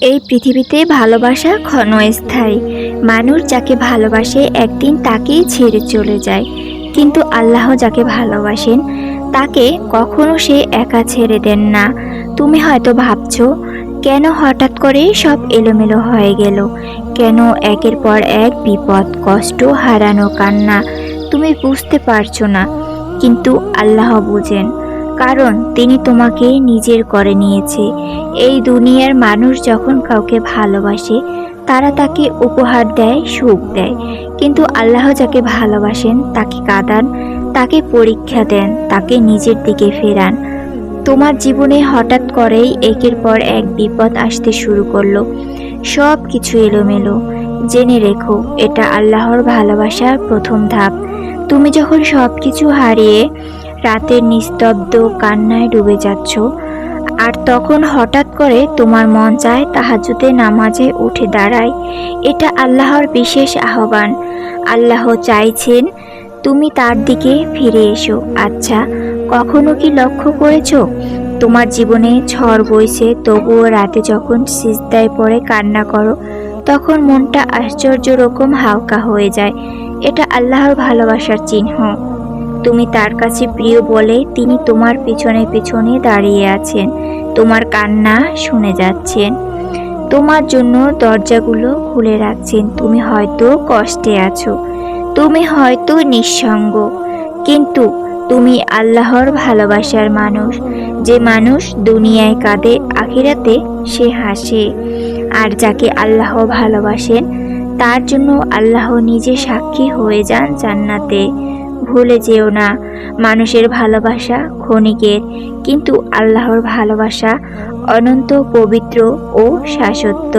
এই পৃথিবীতে ভালোবাসা ক্ষণস্থায়ী। মানুষ যাকে ভালোবাসে একদিন তাকেই ছেড়ে চলে যায়। কিন্তু আল্লাহ যাকে ভালোবাসেন, তাকে কখনো সে একা ছেড়ে দেন না। তুমি হয়তো ভাবছ, কেন হঠাৎ করে সব এলোমেলো হয়ে গেল? কেন একের পর এক বিপদ, কষ্ট, হারানো, কান্না? তুমি বুঝতে পারছ না। কিন্তু আল্লাহ বুঝেন কারণ তিনি তোমাকে নিজের করে নিয়েছে। এই দুনিয়ার মানুষ যখন কাউকে ভালোবাসে, তারা তাকে উপহার দেয়, সুখ দেয়। কিন্তু আল্লাহ যাকে ভালোবাসেন, তাকে কাঁদান, তাকে পরীক্ষা দেন, তাকে নিজের দিকে ফেরান। তোমার জীবনে হঠাৎ করেই একের পর এক বিপদ আসতে শুরু করল। সব কিছু এলোমেলো। জেনে রেখো, এটা আল্লাহর ভালোবাসার প্রথম ধাপ। তুমি যখন সব কিছু হারিয়ে রাতের নিস্তব্ধ কান্নায় ডুবে যাচ্ছ। আর তখন হঠাৎ করে তোমার মন চায় তাহাজুতে নামাজে উঠে দাঁড়ায় এটা আল্লাহর বিশেষ আহ্বান। আল্লাহ চাইছেন তুমি তার দিকে ফিরে এসো। আচ্ছা কখনো কি লক্ষ্য করেছ? তোমার জীবনে ঝড় বইছে, তবুও রাতে যখন সিজদায় পড়ে কান্না করো, তখন মনটা আশ্চর্য রকম হালকা হয়ে যায়। এটা আল্লাহর ভালোবাসার চিহ্ন। তুমি তার কাছে প্রিয় বলে তিনি তোমার পিছনে পিছনে দাঁড়িয়ে আছেন। তোমার কান্না শুনে যাচ্ছেন। তোমার জন্য দরজাগুলো খুলে রাখছেন। তুমি হয়তো কষ্টে আছো। তুমি হয়তো নিঃসঙ্গ। কিন্তু তুমি আল্লাহর ভালোবাসার মানুষ। যে মানুষ দুনিয়ায় কাঁদে, আখিরাতে সে হাসে। আর যাকে আল্লাহ ভালোবাসেন, তার জন্য আল্লাহ নিজে সাক্ষী হয়ে যান জান্নাতে। ভুলে যেও না। মানুষের ভালোবাসা ক্ষণিকের কিন্তু আল্লাহর ভালোবাসা অনন্ত পবিত্র ও শাশ্বত।